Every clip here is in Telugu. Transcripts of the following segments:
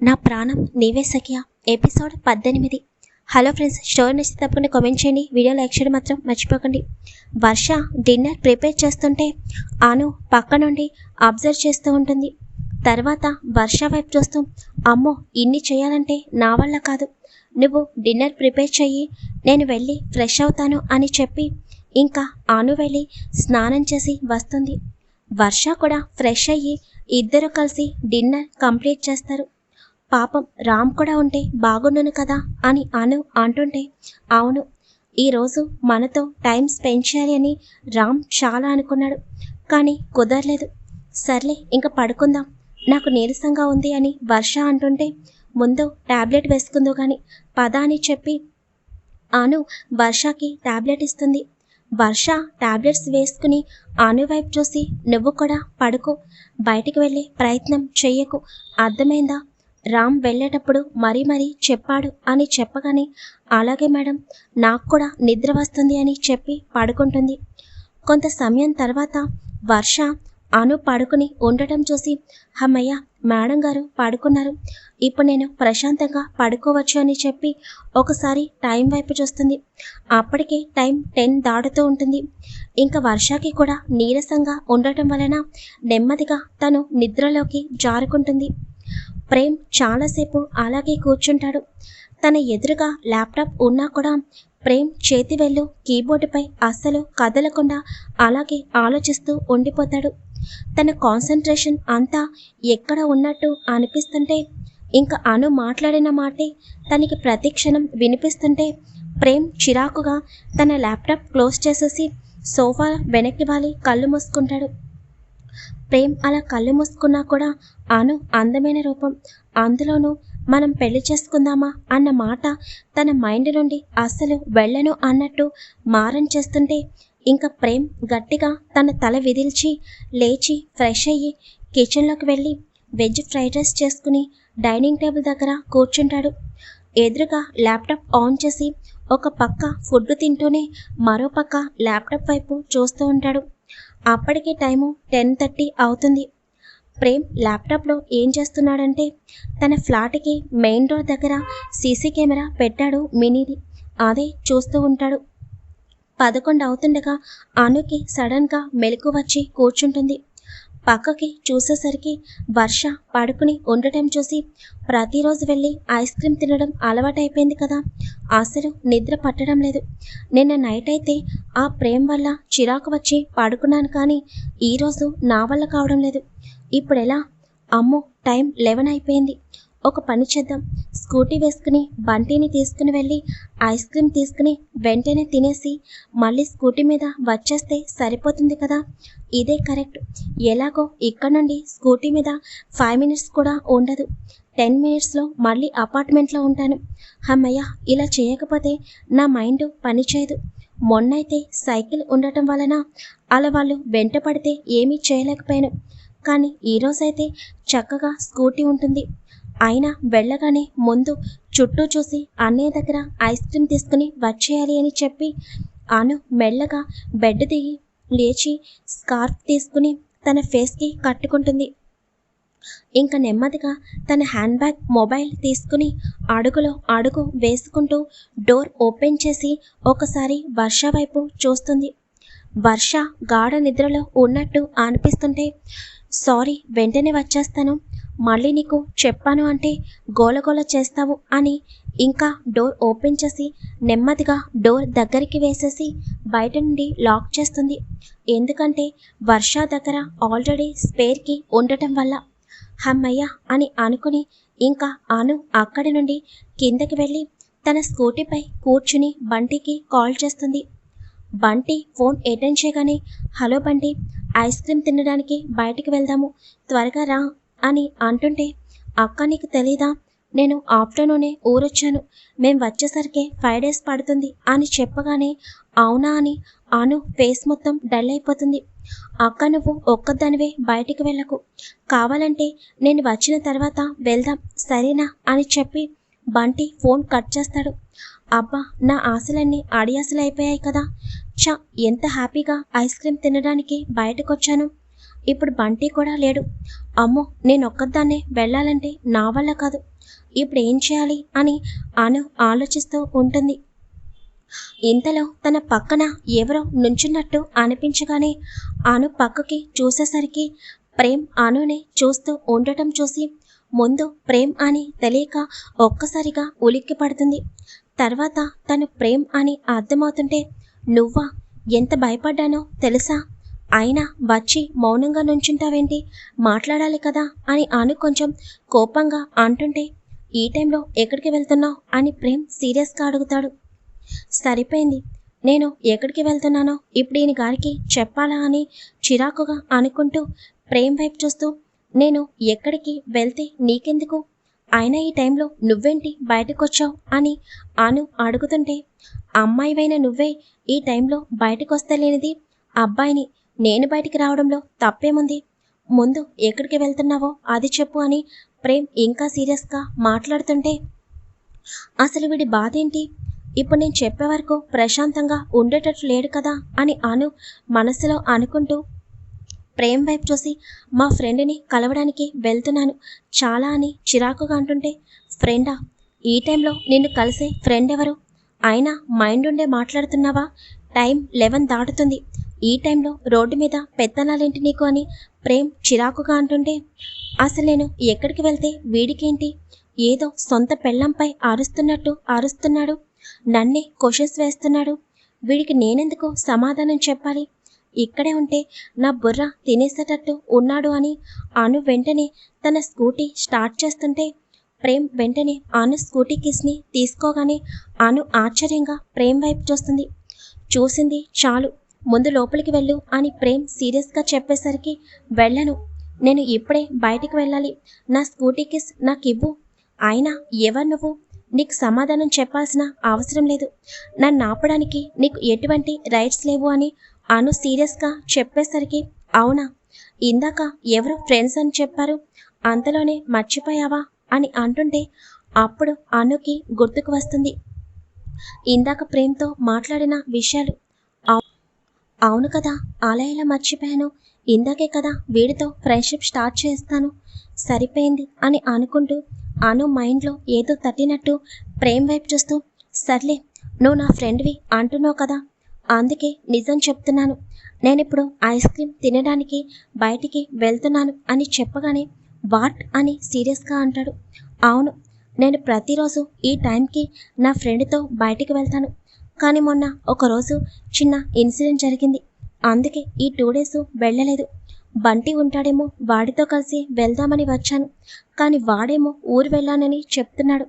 నా ప్రాణం నీవే సఖ్య. ఎపిసోడ్ పద్దెనిమిది. హలో ఫ్రెండ్స్ స్టోరీ నచ్చితే తప్పకుండా కామెంట్ చేయండి. వీడియో లైక్ చేయడం మాత్రం మర్చిపోకండి. వర్ష డిన్నర్ ప్రిపేర్ చేస్తుంటే ఆను పక్క నుండి అబ్జర్వ్ చేస్తూ ఉంటుంది. తర్వాత వర్ష వైపు చూస్తూ అమ్మో ఇన్ని చేయాలంటే నా వల్ల కాదు. నువ్వు డిన్నర్ ప్రిపేర్ చెయ్యి నేను వెళ్ళి ఫ్రెష్ అవుతాను అని చెప్పి ఇంకా ఆను వెళ్ళి స్నానం చేసి వస్తుంది. వర్ష కూడా ఫ్రెష్ అయ్యి ఇద్దరు కలిసి డిన్నర్ కంప్లీట్ చేస్తారు. పాపం రామ్ కూడా ఉంటే బాగుండును కదా అని అను అంటుంటే అవును ఈరోజు మనతో టైం స్పెండ్ చేయాలి అని రామ్ చాలా అనుకున్నాడు కానీ కుదరలేదు. సర్లే ఇంకా పడుకుందాం. నాకు నీరసంగా ఉంది అని వర్ష అంటుంటే ముందు టాబ్లెట్ వేసుకుందో కానీ పద అని చెప్పి అను వర్షకి ట్యాబ్లెట్ ఇస్తుంది. వర్ష టాబ్లెట్స్ వేసుకుని అను వైపు చూసి నువ్వు కూడా పడుకో బయటికి వెళ్ళే ప్రయత్నం చెయ్యకు. అర్థమైందా? రామ్ వెళ్ళేటప్పుడు మరీ మరీ చెప్పాడు అని చెప్పగానే అలాగే మేడం నాకు కూడా నిద్ర వస్తుంది అని చెప్పి పడుకుంటుంది. కొంత సమయం తర్వాత వర్ష అను పడుకుని ఉండటం చూసి అమ్మయ్య మేడం గారు పడుకున్నారు. ఇప్పుడు నేను ప్రశాంతంగా పడుకోవచ్చు అని చెప్పి ఒకసారి టైం వైపు చూస్తుంది. అప్పటికే టైం టెన్ దాటుతూ ఉంటుంది. ఇంకా వర్షాకి కూడా నీరసంగా ఉండటం వలన నెమ్మదిగా తను నిద్రలోకి జారుకుంటుంది. ప్రేమ్ చాలాసేపు అలాగే కూర్చుంటాడు. తన ఎదురుగా ల్యాప్టాప్ ఉన్నా కూడా ప్రేమ్ చేతి వెళ్ళు కీబోర్డుపై అస్సలు కదలకుండా అలాగే ఆలోచిస్తూ ఉండిపోతాడు. తన కాన్సన్ట్రేషన్ అంతా ఎక్కడ ఉన్నట్టు అనిపిస్తుంటే ఇంకా అను మాట్లాడిన మాటే తనకి ప్రతిక్షణం వినిపిస్తుంటే ప్రేమ్ చిరాకుగా తన ల్యాప్టాప్ క్లోజ్ చేసేసి సోఫా వెనక్కి వాలి కళ్ళు మూసుకుంటాడు. ప్రేమ్ అలా కళ్ళు మూసుకున్నా కూడా అను అందమైన రూపం. అందులోనూ మనం పెళ్ళి చేసుకుందామా అన్న మాట తన మైండ్ నుండి అస్సలు వెళ్ళను అన్నట్టు మారం చేస్తుంటే ఇంకా ప్రేమ్ గట్టిగా తన తల విదిల్చి లేచి ఫ్రెష్ అయ్యి కిచెన్లోకి వెళ్ళి వెజ్ ఫ్రైడ్ రైస్ చేసుకుని డైనింగ్ టేబుల్ దగ్గర కూర్చుంటాడు. ఎదురుగా ల్యాప్టాప్ ఆన్ చేసి ఒక పక్క ఫుడ్ తింటూనే మరో పక్క ల్యాప్టాప్ వైపు చూస్తూ ఉంటాడు. అప్పటికి టైము టెన్ థర్టీ అవుతుంది. ప్రేమ్ ల్యాప్టాప్లో ఏం చేస్తున్నాడంటే తన ఫ్లాట్కి మెయిన్ డోర్ దగ్గర సీసీ కెమెరా పెట్టాడు మినీది. అదే చూస్తూ ఉంటాడు. పదకొండు అవుతుండగా అనుకి సడన్గా మెలకు వచ్చి కూర్చుంటుంది. పక్కకి చూసేసరికి వర్ష పడుకుని ఉండటం చూసి ప్రతిరోజు వెళ్ళి ఐస్ క్రీమ్ తినడం అలవాటైపోయింది కదా. అసలు నిద్ర పట్టడం లేదు. నిన్న నైట్ అయితే ఆ ప్రేమ వల్ల చిరాకు వచ్చి పడుకున్నాను కానీ ఈరోజు నా వల్ల కావడం లేదు. ఇప్పుడెలా? అమ్మో టైం లెవెన్ అయిపోయింది. ఒక పని చేద్దాం. స్కూటీ వేసుకుని బంటిని తీసుకుని వెళ్ళి ఐస్ క్రీమ్ తీసుకుని వెంటనే తినేసి మళ్ళీ స్కూటీ మీద వచ్చేస్తే సరిపోతుంది కదా? ఇదే కరెక్ట్. ఎలాగో ఇక్కడ నుండి స్కూటీ మీద ఫైవ్ మినిట్స్ కూడా ఉండదు. టెన్ మినిట్స్లో మళ్ళీ అపార్ట్మెంట్లో ఉంటాను. అమ్మయ్య ఇలా చేయకపోతే నా మైండ్ పనిచేయదు మొన్నైతే సైకిల్ ఉండటం వలన అలా వాళ్ళు వెంట పడితే ఏమీ చేయలేకపోయాను. కానీ ఈరోజైతే చక్కగా స్కూటీ ఉంటుంది. అయినా వెళ్ళగానే ముందు చుట్టూ చూసి అన్నయ్య దగ్గర ఐస్ క్రీమ్ తీసుకుని వచ్చేయాలి అని చెప్పి అను మెల్లగా బెడ్ దిగి లేచి స్కార్ఫ్ తీసుకుని తన ఫేస్కి కట్టుకుంటుంది. ఇంకా నెమ్మదిగా తన హ్యాండ్ బ్యాగ్ మొబైల్ తీసుకుని అడుగులో అడుగు వేసుకుంటూ డోర్ ఓపెన్ చేసి ఒకసారి వర్ష వైపు చూస్తుంది. వర్ష గాఢ నిద్రలో ఉన్నట్టు అనిపిస్తుంటే సారీ వెంటనే వచ్చేస్తాను. మళ్ళీ నీకు చెప్పాను అంటే గోలగోల చేస్తావు అని ఇంకా డోర్ ఓపెన్ చేసి నెమ్మదిగా డోర్ దగ్గరికి వేసేసి బయట నుండి లాక్ చేస్తుంది. ఎందుకంటే వర్ష దగ్గర ఆల్రెడీ స్పేర్కి ఉండటం వల్ల. హమ్మయ్య అని అనుకుని ఇంకా అను అక్కడి నుండి కిందకి వెళ్ళి తన స్కూటీపై కూర్చుని బంటికి కాల్ చేస్తుంది. బంటి ఫోన్ అటెండ్ చేయగానే హలో బంటి ఐస్ క్రీమ్ తినడానికి బయటికి వెళ్దాము. త్వరగా రా అని అంటుంటే అక్క నీకు తెలీదా? నేను ఆఫ్టర్నూనే ఊరొచ్చాను. మేం వచ్చేసరికి ఫైవ్ డేస్ పడుతుంది అని చెప్పగానే అవునా అని అను ఫేస్ మొత్తం డల్ అయిపోతుంది. అక్క నువ్వు ఒక్కదానివే బయటికి వెళ్ళకు. కావాలంటే నేను వచ్చిన తర్వాత వెళ్దాం సరేనా? అని చెప్పి బంటి ఫోన్ కట్ చేస్తాడు. అబ్బా నా ఆశలన్నీ అడియాసలు అయిపోయాయి కదా. చ ఎంత హ్యాపీగా ఐస్ క్రీమ్ తినడానికి బయటకొచ్చాను. ఇప్పుడు బంటి కూడా లేడు. అమ్మో నేను ఒక్కదాన్నే వెళ్ళాలంటే నా వల్ల కాదు. ఇప్పుడు ఏం చేయాలి అని అను ఆలోచిస్తూ ఉంటుంది. ఇంతలో తన పక్కన ఎవరో నుంచున్నట్టు అనిపించగానే అను పక్కకి చూసేసరికి ప్రేమ్ అనునే చూస్తూ ఉండటం చూసి ముందు ప్రేమ్ అని తెలియక ఒక్కసారిగా ఉలిక్కి పడుతుంది. తర్వాత తను ప్రేమ్ అని అర్థమవుతుంటే నువ్వా? ఎంత భయపడ్డానో తెలుసా? అయినా వచ్చి మౌనంగా నుంచుంటావేంటి? మాట్లాడాలి కదా అని అను కొంచెం కోపంగా అంటుంటే ఈ టైంలో ఎక్కడికి వెళ్తున్నావు అని ప్రేమ్ సీరియస్గా అడుగుతాడు. సరిపోయింది. నేను ఎక్కడికి వెళ్తున్నానో ఇప్పుడు ఈయన గారికి చెప్పాలా అని చిరాకుగా అనుకుంటూ ప్రేమ్ వైపు చూస్తూ నేను ఎక్కడికి వెళ్తే నీకెందుకు? అయినా ఈ టైంలో నువ్వేంటి బయటకు వచ్చావు అని అను అడుగుతుంటే అమ్మాయివైన నువ్వే ఈ టైంలో బయటకు వస్తలేనిది అబ్బాయిని నేను బయటికి రావడంలో తప్పేముంది? ముందు ఎక్కడికి వెళ్తున్నావో అది చెప్పు అని ప్రేమ్ ఇంకా సీరియస్గా మాట్లాడుతుంటే అసలు వీడి బాధ ఏంటి ఇప్పుడు నేను చెప్పే వరకు ప్రశాంతంగా ఉండేటట్టు లేడు కదా అని అను మనసులో అనుకుంటూ ప్రేమ్ వైపు చూసి మా ఫ్రెండ్ని కలవడానికి వెళ్తున్నాను చాలా అని చిరాకుగా అంటుంటే ఫ్రెండా ఈ టైంలో నిన్ను కలిసే ఫ్రెండ్ ఎవరు అయినా మైండ్ ఉండే మాట్లాడుతున్నావా? టైం లెవెన్ దాటుతుంది. ఈ టైంలో రోడ్డు మీద పెత్తనాలేంటి నీకు అని ప్రేమ్ చిరాకుగా అంటుంటే అసలు నేను ఎక్కడికి వెళ్తే వీడికేంటి? ఏదో సొంత పెళ్ళంపై అరుస్తున్నట్టు అరుస్తున్నాడు. నన్నే క్వశ్చన్స్ వేస్తున్నాడు. వీడికి నేనెందుకు సమాధానం చెప్పాలి? ఇక్కడే ఉంటే నా బుర్ర తినేసేటట్టు ఉన్నాడు అని అను వెంటనే తన స్కూటీ స్టార్ట్ చేస్తుంటే ప్రేమ్ వెంటనే అను స్కూటీ కిస్ని తీసుకోగానే అను ఆశ్చర్యంగా ప్రేమ్ వైపు చూస్తుంది. చూసింది చాలు ముందు లోపలికి వెళ్ళు అని ప్రేమ్ సీరియస్గా చెప్పేసరికి వెళ్ళను నేను ఇప్పుడే బయటికి వెళ్ళాలి. నా స్కూటీ కిస్ నాకు ఇవ్వు అయినా ఎవరు నువ్వు? నీకు సమాధానం చెప్పాల్సిన అవసరం లేదు. నన్ను ఆపడానికి నీకు ఎటువంటి రైట్స్ లేవు అని అను సీరియస్గా చెప్పేసరికి అవునా? ఇందాక ఎవరో ఫ్రెండ్స్ అని చెప్పారు. అంతలోనే మర్చిపోయావా? అని అంటుంటే అప్పుడు అనుకి గుర్తుకు వస్తుంది ఇందాక ప్రేమ్తో మాట్లాడిన విషయాలు అవును కదా అలా మర్చిపోయాను. ఇందాకే కదా వీడితో ఫ్రెండ్షిప్ స్టార్ట్ చేస్తాను. సరిపోయింది అని అనుకుంటూ అను మైండ్లో ఏదో తట్టినట్టు ప్రేమ్ వైపు చూస్తూ సర్లే నువ్వు నా ఫ్రెండ్వి అంటున్నావు కదా. అందుకే నిజం చెప్తున్నాను. నేనిప్పుడు ఐస్ క్రీమ్ తినడానికి బయటికి వెళ్తున్నాను అని చెప్పగానే వాట్ అని సీరియస్గా అంటాడు. అవును నేను ప్రతిరోజు ఈ టైంకి నా ఫ్రెండ్తో బయటికి వెళ్తాను. కానీ మొన్న ఒకరోజు చిన్న ఇన్సిడెంట్ జరిగింది. అందుకే ఈ టూ డేస్ వెళ్ళలేదు. బంటి ఉంటాడేమో వాడితో కలిసి వెళ్దామని వచ్చాను. కానీ వాడేమో ఊరు వెళ్ళానని చెప్తున్నాడు.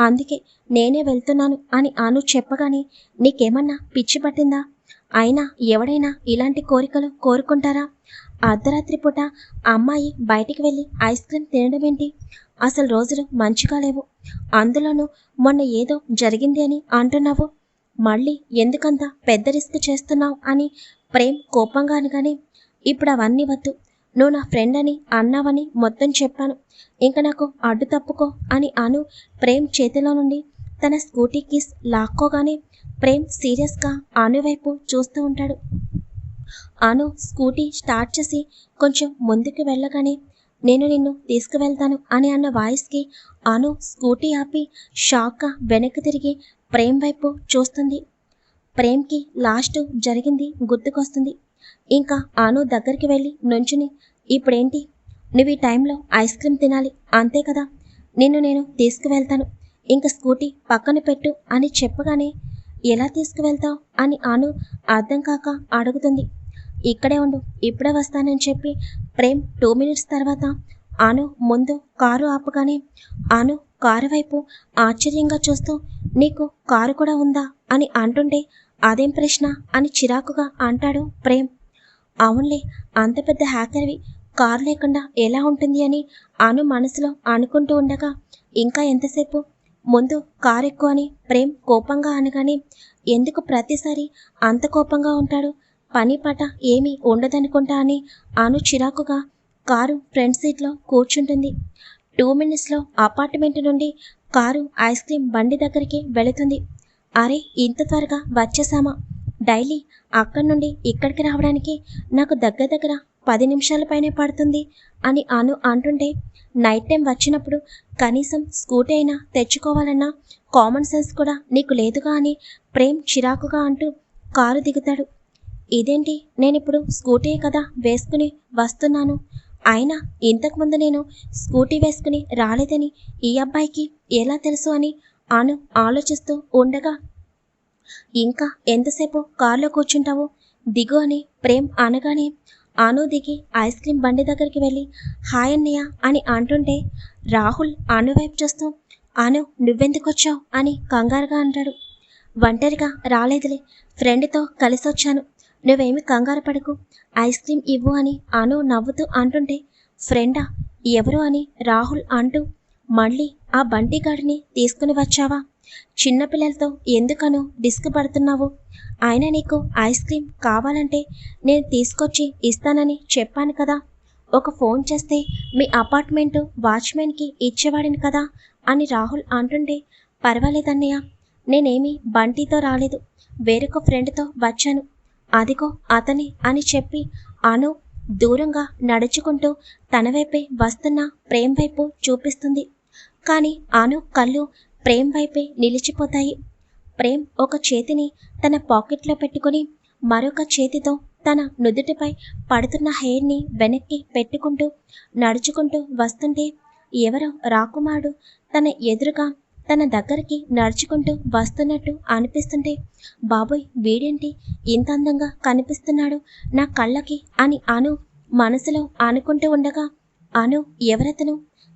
అందుకే నేనే వెళ్తున్నాను అని అను చెప్పగానే నీకేమన్నా పిచ్చి పట్టిందా? అయినా ఎవడైనా ఇలాంటి కోరికలు కోరుకుంటారా? అర్ధరాత్రి పూట అమ్మాయి బయటికి వెళ్ళి ఐస్ క్రీమ్ తినడం ఏంటి? అసలు రోజులు మంచిగా లేవు అందులోనూ మొన్న ఏదో జరిగింది అని అంటున్నావు. మళ్ళీ ఎందుకంత పెద్ద రిస్క్ చేస్తున్నావు అని ప్రేమ్ కోపంగా అనగానే ఇప్పుడు అవన్నీ వద్దు. నువ్వు నా ఫ్రెండ్ అని అన్నావని మొత్తం చెప్పాను. ఇంకా నాకు అడ్డు తప్పుకో అని అను ప్రేమ్ చేతిలో నుండి తన స్కూటీ కీస్ లాక్కోగానే ప్రేమ్ సీరియస్గా అను వైపు చూస్తూ ఉంటాడు. అను స్కూటీ స్టార్ట్ చేసి కొంచెం ముందుకు వెళ్ళగానే నేను నిన్ను తీసుకువెళ్తాను అని అన్న వాయిస్కి అను స్కూటీ ఆపి షాక్గా వెనక్కి తిరిగి ప్రేమ్ వైపు చూస్తుంది. ప్రేమ్కి లాస్ట్ జరిగింది గుర్తుకొస్తుంది. ఇంకా అను దగ్గరికి వెళ్ళి నుంచుని ఇప్పుడేంటి? నువ్వు ఈ టైంలో ఐస్ క్రీమ్ తినాలి అంతే కదా? నిన్ను నేను తీసుకువెళ్తాను. ఇంకా స్కూటీ పక్కన పెట్టు అని చెప్పగానే ఎలా తీసుకువెళ్తావు? అని అను అర్థం కాక అడుగుతుంది. ఇక్కడే ఉండు ఇప్పుడే వస్తానని చెప్పి ప్రేమ్ టూ మినిట్స్ తర్వాత అను ముందు కారు ఆపగానే అను కారు వైపు ఆశ్చర్యంగా చూస్తూ నీకు కారు కూడా ఉందా అని అంటుంటే అదేం ప్రశ్న? అని చిరాకుగా అంటాడు ప్రేమ్. అవునులే అంత పెద్ద హ్యాకర్వి కారు లేకుండా ఎలా ఉంటుంది? అని అను మనసులో అనుకుంటూ ఉండగా ఇంకా ఎంతసేపు? ముందు కారు ఎక్కువ అని ప్రేమ్ కోపంగా అనగానే ఎందుకు ప్రతిసారి అంత కోపంగా ఉంటాడు? పని పాట ఏమీ ఉండదనుకుంటా అని అను చిరాకుగా కారు ఫ్రంట్ సీట్లో కూర్చుంటుంది. టూ మినిట్స్లో అపార్ట్మెంట్ నుండి కారు ఐస్ క్రీమ్ బండి దగ్గరికి వెళుతుంది. అరే ఇంత త్వరగా వచ్చేసామా డైలీ అక్కడి నుండి ఇక్కడికి రావడానికి నాకు దగ్గర దగ్గర పది నిమిషాల పైనే పడుతుంది అని అను అంటుంటే నైట్ టైం వచ్చినప్పుడు కనీసం స్కూటీ అయినా తెచ్చుకోవాలన్నా కామన్ సెన్స్ కూడా నీకు లేదుగా అని ప్రేమ్ చిరాకుగా అంటూ కారు దిగుతాడు. ఇదేంటి? నేనిప్పుడు స్కూటీ కదా వేసుకుని వస్తున్నాను. అయినా ఇంతకుముందు నేను స్కూటీ వేసుకుని రాలేదని ఈ అబ్బాయికి ఎలా తెలుసు అని అను ఆలోచిస్తూ ఉండగా ఇంకా ఎంతసేపు కారులో కూర్చుంటావు? దిగు అని ప్రేమ్ అనగానే అను దిగి ఐస్ క్రీమ్ బండి దగ్గరికి వెళ్ళి హాయ్ అన్నయ్య అని అంటుంటే రాహుల్ అను వైపు చూస్తూ అను నువ్వెందుకు వచ్చావు అని కంగారుగా అంటాడు. ఒంటరిగా రాలేదులే ఫ్రెండ్తో కలిసి వచ్చాను నువ్వేమి కంగారు పడకు. ఐస్ క్రీమ్ ఇవ్వు అని అను నవ్వుతూ అంటుంటే ఫ్రెండా ఎవరు అని రాహుల్ అంటూ మళ్ళీ ఆ బంటిగాడిని తీసుకుని వచ్చావా? చిన్నపిల్లలతో ఎందుకను డిస్క్ పడుతున్నావు? ఆయన నీకు ఐస్ క్రీమ్ కావాలంటే నేను తీసుకొచ్చి ఇస్తానని చెప్పాను కదా. ఒక ఫోన్ చేస్తే మీ అపార్ట్మెంటు వాచ్మెన్కి ఇచ్చేవాడిని కదా అని రాహుల్ అంటుంటే పర్వాలేదన్నయ్య నేనేమి బంటితో రాలేదు. వేరొక ఫ్రెండ్తో వచ్చాను. అదిగో అతని అని చెప్పి అను దూరంగా నడుచుకుంటూ తన వైపే వస్తున్న ప్రేమ్ వైపు చూపిస్తుంది. కానీ అను కళ్ళు ప్రేమ్ వైపే నిలిచిపోతాయి. ప్రేమ్ ఒక చేతిని తన పాకెట్లో పెట్టుకుని మరొక చేతితో తన నుదుటిపై పడుతున్న హెయిర్ని వెనక్కి పెట్టుకుంటూ నడుచుకుంటూ వస్తుంటే ఎవరో రాకుమారుడు తన ఎదురుగా తన దగ్గరికి నడుచుకుంటూ వస్తున్నట్టు అనిపిస్తుంటే బాబోయ్ వీడేంటి? ఇంత అందంగా కనిపిస్తున్నాడు నా కళ్ళకి అని అను మనసులో అనుకుంటూ ఉండగా అను ఎవరతను?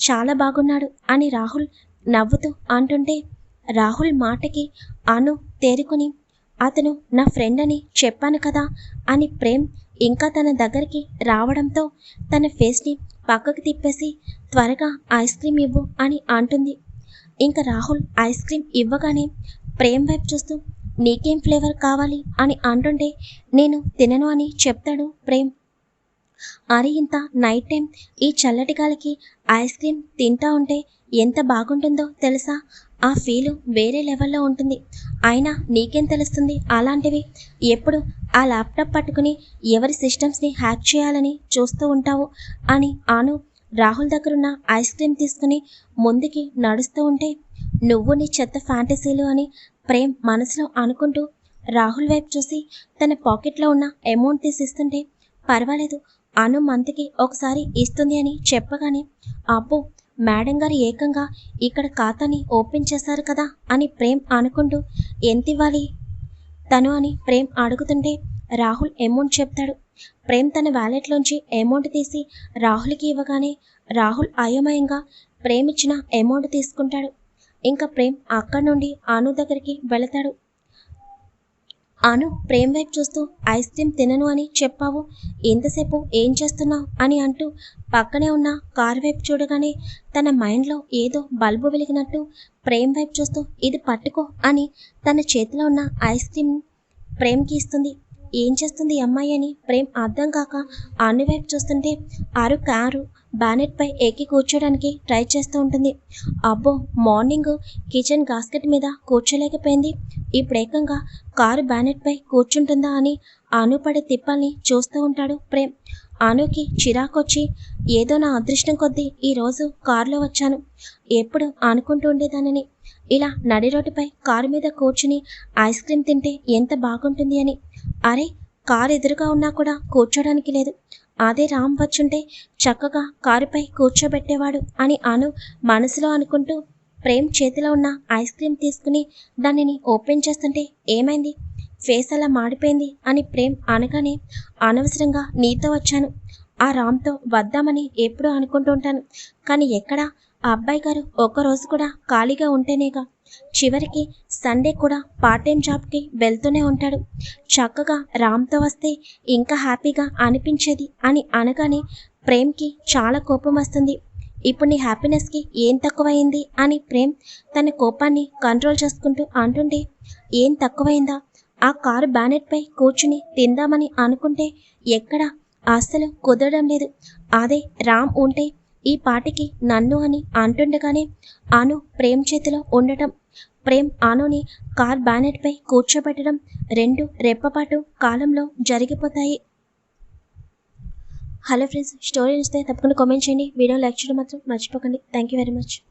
చాలా బాగున్నాడు అని రాహుల్ నవ్వుతూ అంటుంటే రాహుల్ మాటకి అను తేరుకుని అతను నా ఫ్రెండ్ అని చెప్పాను కదా అని ప్రేమ్ ఇంకా తన దగ్గరికి రావడంతో తన ఫేస్ని పక్కకు తిప్పేసి త్వరగా ఐస్ క్రీమ్ ఇవ్వు అని అంటుంది ఇంకా రాహుల్ ఐస్ క్రీమ్ ఇవ్వగానే ప్రేమ్ వైపు చూస్తూ నీకేం ఫ్లేవర్ కావాలి? అని అంటుంటే నేను తినను అని చెప్తాడు ప్రేమ్. అరే ఇంత నైట్ టైం ఈ చల్లటి గాలికి ఐస్ క్రీమ్ తింటా ఉంటే ఎంత బాగుంటుందో తెలుసా? ఆ ఫీలు వేరే లెవెల్లో ఉంటుంది. అయినా నీకేం తెలుస్తుంది? అలాంటివి ఎప్పుడు ఆ ల్యాప్టాప్ పట్టుకుని ఎవరి సిస్టమ్స్ని హ్యాక్ చేయాలని చూస్తూ ఉంటావు? అని ఆను రాహుల్ దగ్గరున్న ఐస్ క్రీమ్ తీసుకుని ముందుకి నడుస్తూ ఉంటే నువ్వు నీ చెత్త ఫ్యాంటసీలు అని ప్రేమ్ మనసులో అనుకుంటూ రాహుల్ వైపు చూసి తన పాకెట్లో ఉన్న అమౌంట్ తీసిస్తుంటే పర్వాలేదు అను మంత్కి ఒకసారి ఇస్తుంది అని చెప్పగానే అబ్బో మేడం గారు ఏకంగా ఇక్కడ ఖాతాని ఓపెన్ చేశారు కదా అని ప్రేమ్ అనుకుంటూ ఎంత ఇవ్వాలి తను అని ప్రేమ్ అడుగుతుంటే రాహుల్ అమౌంట్ చెప్తాడు ప్రేమ్ తన వ్యాలెట్లోంచి అమౌంట్ తీసి రాహుల్కి ఇవ్వగానే రాహుల్ అయోమయంగా ప్రేమ్ ఇచ్చిన అమౌంట్ తీసుకుంటాడు. ఇంకా ప్రేమ్ అక్కడి నుండి ఆను దగ్గరికి వెళతాడు. ఆను ప్రేమ్ వైపు చూస్తూ ఐస్ క్రీమ్ తినను అని చెప్పావు. ఎంతసేపు ఏం చేస్తున్నావు? అని అంటూ పక్కనే ఉన్న కార్ వైపు చూడగానే తన మైండ్లో ఏదో బల్బు వెలిగినట్టు ప్రేమ్ వైపు చూస్తూ ఇది పట్టుకో అని తన చేతిలో ఉన్న ఐస్ క్రీమ్ ప్రేమ్కి ఇస్తుంది. ఏం చేస్తుంది అమ్మాయి అని ప్రేమ్ అర్థం కాక అను వైపు చూస్తుంటే ఆరు కారు బ్యానెట్పై ఎక్కి కూర్చోడానికి ట్రై చేస్తూ ఉంటుంది. అబ్బో మార్నింగ్ కిచెన్ గాస్కెట్ మీద కూర్చోలేకపోయింది. ఇప్పుడు ఏకంగా కారు బ్యానెట్పై కూర్చుంటుందా అని అను పడే తిప్పల్ని చూస్తూ ఉంటాడు ప్రేమ్. అనుకి చిరాకొచ్చి ఏదో నా అదృష్టం కొద్దీ ఈరోజు కారులో వచ్చాను. ఎప్పుడు అనుకుంటూ ఉండేదానని. ఇలా నడి రోడ్డుపై కారు మీద కూర్చుని ఐస్ క్రీమ్ తింటే ఎంత బాగుంటుంది అని అరే కారు ఎదురుగా ఉన్నా కూడా కూర్చోడానికి లేదు. అదే రామ్ వచ్చుంటే చక్కగా కారుపై కూర్చోబెట్టేవాడు అని అను మనసులో అనుకుంటూ ప్రేమ్ చేతిలో ఉన్న ఐస్ క్రీమ్ తీసుకుని దానిని ఓపెన్ చేస్తుంటే ఏమైంది? ఫేస్ అలా మాడిపోయింది అని ప్రేమ్ అనగానే అనవసరంగా నీతో వచ్చాను. ఆ రామ్తో వద్దామని ఎప్పుడూ అనుకుంటూ ఉంటాను. కానీ ఎక్కడా? ఆ అబ్బాయి గారు ఒక్కరోజు కూడా ఖాళీగా ఉంటేనేగా చివరికి సండే కూడా పార్ట్ టైం జాబ్కి వెళ్తూనే ఉంటాడు. చక్కగా రామ్తో వస్తే ఇంకా హ్యాపీగా అనిపించేది అని అనగానే ప్రేమ్కి చాలా కోపం వస్తుంది. ఇప్పుడు నీ హ్యాపీనెస్కి ఏం తక్కువైంది అని ప్రేమ్ తన కోపాన్ని కంట్రోల్ చేసుకుంటూ అంటుంటే ఏం తక్కువైందా? ఆ కారు బ్యానెట్పై కూర్చుని తిందామని అనుకుంటే ఎక్కడ అస్సలు కుదరడం లేదు. అదే రామ్ ఉంటే ఈ పాటికి నన్ను అని అంటుండగానే అను ప్రేమ్ చేతిలో ఉండటం ప్రేమ్ ఆనోని కార్ బ్యానెట్పై కూర్చోబెట్టడం రెండు రెప్పపాటు కాలంలో జరిగిపోతాయి. హలో ఫ్రెండ్స్ స్టోరీ నచ్చితే తప్పకుండా కామెంట్ చేయండి. వీడియో లైక్ చేయడం మాత్రం మర్చిపోకండి. Thank you very much.